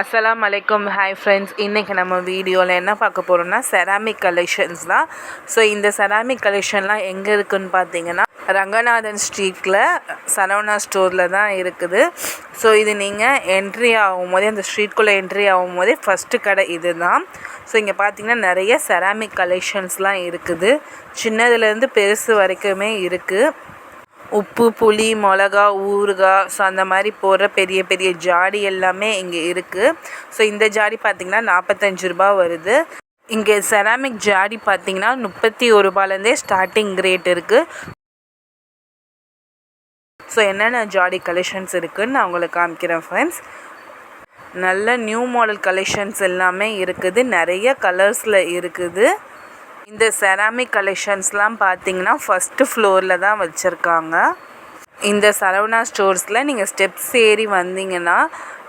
அஸ்லாம் அலைக்கும் hi friends இன்றைக்கி நம்ம வீடியோவில் என்ன பார்க்க போகிறோம்னா செராமிக் கலெக்ஷன்ஸ் தான். ஸோ இந்த செராமிக் கலெக்ஷன்லாம் எங்கே இருக்குதுன்னு பார்த்தீங்கன்னா ரங்கநாதன் ஸ்ட்ரீட்டில் சரவணா ஸ்டோரில் தான் இருக்குது. ஸோ இது நீங்கள் என்ட்ரி ஆகும் போதே அந்த ஸ்ட்ரீட்குள்ளே என்ட்ரி ஆகும் போதே ஃபஸ்ட்டு கடை இது தான் ஸோ இங்கே பார்த்தீங்கன்னா நிறைய செராமிக் கலெக்ஷன்ஸ்லாம் இருக்குது. சின்னதுலேருந்து பெருசு வரைக்குமே இருக்குது உப்பு புளி மிளகா ஊறுகாய் ஸோ அந்த மாதிரி போடுற பெரிய பெரிய ஜாடி எல்லாமே இங்கே இருக்குது ஸோ இந்த ஜாடி பார்த்திங்கன்னா நாற்பத்தஞ்சு ரூபா வருது. இங்கே செராமிக் ஜாடி பார்த்திங்கன்னா முப்பத்தி ஒரு ரூபாலேருந்தே ஸ்டார்டிங் ரேட் இருக்குது ஸோ என்னென்ன ஜாடி கலெக்ஷன்ஸ் இருக்குதுன்னு நான் உங்களுக்கு காமிக்கிறேன் ஃப்ரெண்ட்ஸ் நல்ல நியூ மாடல் கலெக்ஷன்ஸ் எல்லாமே இருக்குது. நிறைய கலர்ஸில் இருக்குது. இந்த செராமிக் கலெக்ஷன்ஸ்லாம் பார்த்தீங்கன்னா ஃபஸ்ட்டு ஃப்ளோரில் தான் வச்சுருக்காங்க. இந்த சரவணா ஸ்டோர்ஸில் நீங்கள் ஸ்டெப்ஸ் ஏறி வந்தீங்கன்னா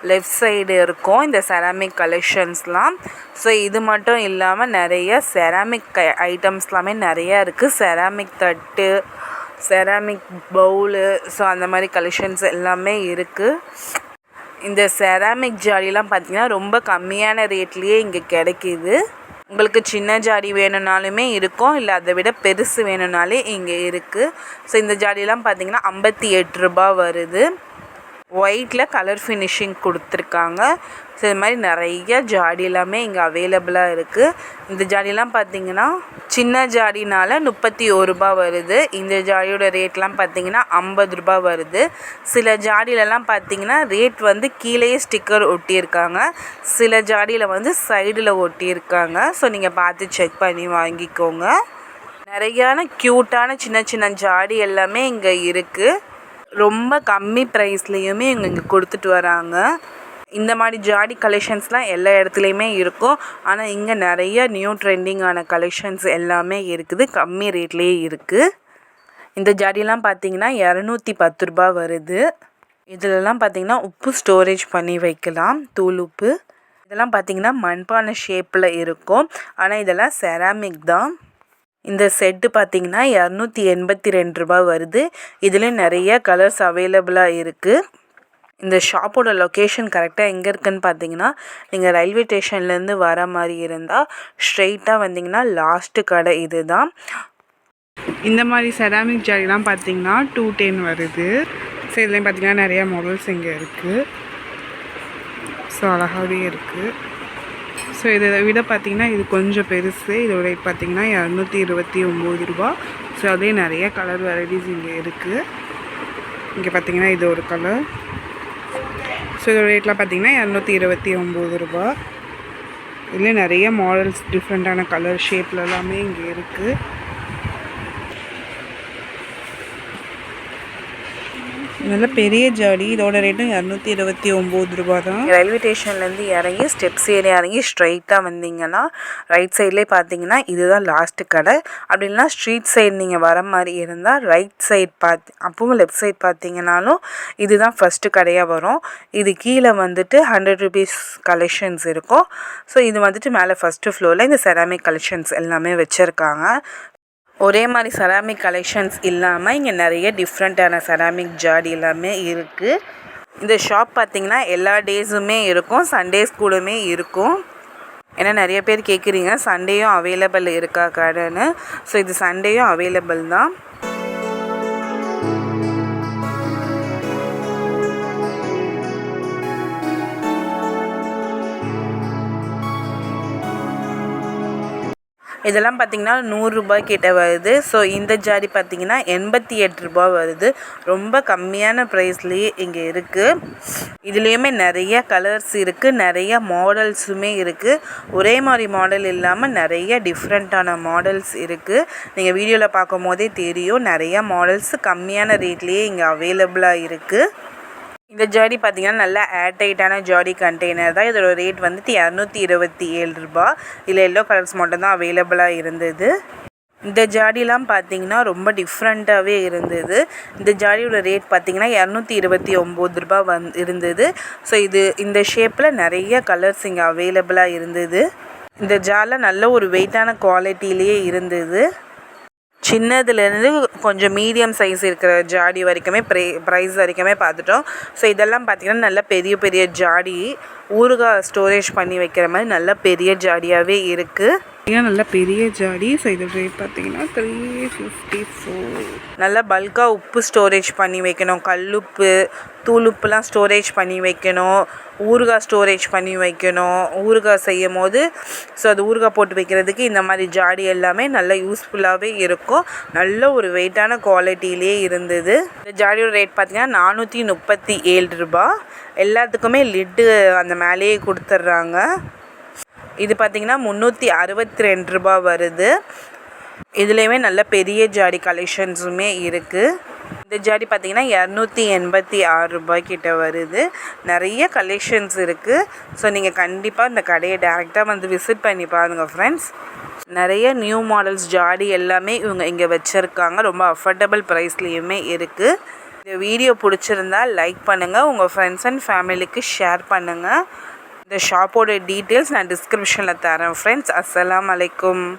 லெஃப்ட் சைடு இருக்கும் இந்த செராமிக் கலெக்ஷன்ஸ்லாம் ஸோ இது மட்டும் இல்லாமல் நிறைய செராமிக் ஐட்டம்ஸ்லாமே நிறையா இருக்குது செராமிக் தட்டு செராமிக் பவுலு ஸோ அந்த மாதிரி கலெக்ஷன்ஸ் எல்லாமே இருக்குது இந்த செராமிக் ஜாலிலாம் பார்த்திங்கன்னா ரொம்ப கம்மியான ரேட்லேயே இங்கே கிடைக்கிது. உங்களுக்கு சின்ன ஜாடி வேணும்னாலுமே இருக்கும் இல்லை அதை விட பெருசு வேணும்னாலே இங்கே இருக்குது ஸோ இந்த ஜாடிலாம் பார்த்திங்கன்னா ஐம்பத்தி எட்டு ரூபா வருது. ஒயிட்டில் கலர் ஃபினிஷிங் கொடுத்துருக்காங்க. ஸோ இது மாதிரி நிறைய ஜாடி எல்லாமே இங்கே அவைலபிளாக இருக்குது இந்த ஜாடிலாம் பார்த்தீங்கன்னா சின்ன ஜாடினால் முப்பத்தி ஒரு ரூபா வருது. இந்த ஜாடியோட ரேட்லாம் பார்த்தீங்கன்னா ஐம்பது ரூபா வருது. சில ஜாடியிலலாம் பார்த்தீங்கன்னா ரேட் வந்து கீழேயே ஸ்டிக்கர் ஒட்டியிருக்காங்க. சில ஜாடியில் வந்து சைடில் ஒட்டியிருக்காங்க. ஸோ நீங்கள் பார்த்து செக் பண்ணி வாங்கிக்கோங்க. நிறையான க்யூட்டான சின்ன சின்ன ஜாடி எல்லாமே இங்கே இருக்குது ரொம்ப கம்மி ப்ரைஸ்லேயுமே இங்கே இங்கே கொடுத்துட்டு வராங்க. இந்த மாதிரி ஜாடி கலெக்ஷன்ஸ்லாம் எல்லா இடத்துலையுமே இருக்கும். ஆனால் இங்கே நிறைய நியூ ட்ரெண்டிங்கான கலெக்ஷன்ஸ் எல்லாமே இருக்குது. கம்மி ரேட்லேயே இருக்குது இந்த ஜாடிலாம் பார்த்தீங்கன்னா இரநூத்தி பத்து ரூபா வருது. இதிலலாம் பார்த்திங்கன்னா உப்பு ஸ்டோரேஜ் பண்ணி வைக்கலாம். தூள் உப்பு. இதெல்லாம் பார்த்தீங்கன்னா மண்பானை ஷேப்பில் இருக்கும். ஆனால் இதெல்லாம் செராமிக் தான். இந்த செட்டு பார்த்திங்கன்னா இரநூத்தி எண்பத்தி ரெண்டு ரூபா வருது. இதில் நிறைய கலர்ஸ் அவைலபிளாக இருக்குது இந்த ஷாப்போட லொக்கேஷன் கரெக்டாக எங்கே இருக்குதுன்னு பார்த்தீங்கன்னா நீங்கள் ரயில்வே ஸ்டேஷன்லேருந்து வர மாதிரி இருந்தால் ஸ்ட்ரெயிட்டாக வந்தீங்கன்னா லாஸ்ட்டு கடை இது தான் இந்த மாதிரி செராமிக் ஜாடிலாம் பார்த்தீங்கன்னா டூ டென் வருது. ஸோ இதுலேயும் பார்த்தீங்கன்னா நிறையா மாடல்ஸ் இங்கே இருக்குது ஸோ அழகாகவே இருக்குது ஸோ இதை விட பார்த்திங்கன்னா இது கொஞ்சம் பெருசு. இதோட ரேட் பார்த்திங்கன்னா இரநூத்தி இருபத்தி ஒம்பது ரூபா. ஸோ அதே நிறைய கலர் வெரைட்டிஸ் இங்கே இருக்குது இங்கே பார்த்திங்கன்னா இது ஒரு கலர் ஸோ இதோட ரேட்லாம் பார்த்திங்கன்னா இரநூத்தி இருபத்தி ஒம்பது ரூபா. இதில் நிறைய மாடல்ஸ் டிஃப்ரெண்ட்டான கலர் ஷேப்பில் எல்லாமே இங்கே இருக்குது நல்ல பெரிய ஜாடி. இதோட ரேட்டும் இரநூத்தி இருபத்தி ஒம்பது ரூபா தான் ரயில்வே ஸ்டேஷன்லேருந்து இறங்கி ஸ்டெப்ஸ் ஏறி இறங்கி ஸ்ட்ரைட்டாக வந்தீங்கன்னா ரைட் சைட்லேயே பார்த்தீங்கன்னா இதுதான் லாஸ்ட்டு கடை. அப்படி இல்லைனா ஸ்ட்ரீட் சைடு நீங்கள் வர மாதிரி இருந்தால் ரைட் சைட் பார்த்து அப்பவும் லெஃப்ட் சைட் பார்த்தீங்கனாலும் இதுதான் ஃபஸ்ட்டு கடையாக வரும். இது கீழே வந்துட்டு ஹண்ட்ரட் ருபீஸ் கலெக்ஷன்ஸ் இருக்கும். ஸோ இது வந்துட்டு மேலே ஃபஸ்ட்டு ஃப்ளோரில் இந்த செராமிக் கலெக்ஷன்ஸ் எல்லாமே வச்சுருக்காங்க. ஒரே மாதிரி செராமிக் கலெக்ஷன்ஸ் இல்லாமல் இங்கே நிறைய டிஃப்ரெண்ட்டான செராமிக் ஜாடி எல்லாமே இருக்குது இந்த ஷாப் பார்த்திங்கன்னா எல்லா டேஸுமே இருக்கும் சண்டேஸ் கூடமே இருக்கும். ஏன்னா நிறைய பேர் கேட்குறீங்க சண்டேயும் அவைலபிள் இருக்கா கடைன்னு? ஸோ இது சண்டேயும் அவைலபிள் தான். இதெல்லாம் பார்த்திங்கன்னா நூறுரூபா கிட்ட வருது. ஸோ இந்த ஜாடி பார்த்திங்கன்னா எண்பத்தி எட்டு ரூபா வருது. ரொம்ப கம்மியான ப்ரைஸ்லேயே இங்கே இருக்குது இதுலேயுமே நிறைய கலர்ஸ் இருக்குது நிறைய மாடல்ஸுமே இருக்குது ஒரே மாதிரி மாடல் இல்லாமல் நிறைய டிஃப்ரெண்ட்டான மாடல்ஸ் இருக்குது நீங்கள் வீடியோவில் பார்க்கும் போதே தெரியும். நிறைய மாடல்ஸ் கம்மியான ரேட்லேயே இங்கே அவைலபிளாக இருக்குது இந்த ஜாடி பார்த்திங்கன்னா நல்லா ஏர்டைட்டான ஜாடி கண்டெய்னர் தான். இதோட ரேட் வந்துட்டு இரநூத்தி இருபத்தி ஏழு ரூபா. இதில் எல்லோ கலர்ஸ் மட்டும்தான் அவைலபிளாக இருந்தது. இந்த ஜாடிலாம் பார்த்தீங்கன்னா ரொம்ப டிஃப்ரெண்ட்டாகவே இருந்தது. இந்த ஜாடியோட ரேட் பார்த்திங்கன்னா இரநூத்தி இருபத்தி ஒம்பது ரூபா வந் இருந்தது. ஸோ இது இந்த ஷேப்பில் நிறைய கலர்ஸ் இங்கே அவைலபிளாக இருந்தது. இந்த ஜாலில் நல்ல ஒரு வெயிட்டான குவாலிட்டிலேயே இருந்தது. சின்னதுலேருந்து கொஞ்சம் மீடியம் சைஸ் இருக்கிற ஜாடி வரைக்குமே ப்ரை ப்ரைஸ் வரைக்குமே பார்த்துட்டோம். ஸோ இதெல்லாம் பார்த்திங்கன்னா நல்ல பெரிய பெரிய ஜாடி. ஊறுகாய் ஸ்டோரேஜ் பண்ணி வைக்கிற மாதிரி நல்ல பெரிய ஜாடியாகவே இருக்குது நல்ல பெரிய ஜாடி. ஸோ இது ரேட் பார்த்தீங்கன்னா த்ரீ ஃபிஃப்டி ஃபோர் நல்லா பல்காக உப்பு ஸ்டோரேஜ் பண்ணி வைக்கணும். கல்லுப்பு தூளுப்புலாம் ஸ்டோரேஜ் பண்ணி வைக்கணும். ஊறுகாய் ஸ்டோரேஜ் பண்ணி வைக்கணும். ஊறுகாய் செய்யும் போது ஸோ அது ஊறுகாய் போட்டு வைக்கிறதுக்கு இந்த மாதிரி ஜாடி எல்லாமே நல்லா யூஸ்ஃபுல்லாகவே இருக்கும். நல்ல ஒரு வெயிட்டான குவாலிட்டியிலே இருந்தது. இந்த ஜாடியோட ரேட் பார்த்திங்கன்னா நானூற்றி முப்பத்தி ஏழு ரூபா எல்லாத்துக்குமே லிட்டு அந்த மேலேயே கொடுத்துட்றாங்க இது பார்த்திங்கன்னா முந்நூற்றி அறுபத்தி ரெண்டு ரூபா வருது. இதுலேயுமே நல்ல பெரிய ஜாடி கலெக்ஷன்ஸுமே இருக்குது இந்த ஜாடி பார்த்திங்கன்னா இரநூத்தி எண்பத்தி ஆறு ரூபாய்க்கிட்ட வருது. நிறைய கலெக்ஷன்ஸ் இருக்குது ஸோ நீங்கள் கண்டிப்பாக இந்த கடையை டேரெக்டாக வந்து விசிட் பண்ணி பாருங்கள் ஃப்ரெண்ட்ஸ் நிறைய நியூ மாடல்ஸ் ஜாடி எல்லாமே இவங்க இங்கே வச்சுருக்காங்க. ரொம்ப அஃபோர்டபுள் ப்ரைஸ்லேயுமே இருக்குது இந்த வீடியோ பிடிச்சிருந்தா லைக் பண்ணுங்கள் உங்கள் ஃப்ரெண்ட்ஸ் அண்ட் ஃபேமிலிக்கு ஷேர் பண்ணுங்கள் இந்த ஷாப்போட டீட்டெயில்ஸ் நான் டிஸ்கிரிப்ஷனில் தரேன். ஃப்ரெண்ட்ஸ் அஸ்ஸலாம் அலைக்கும்.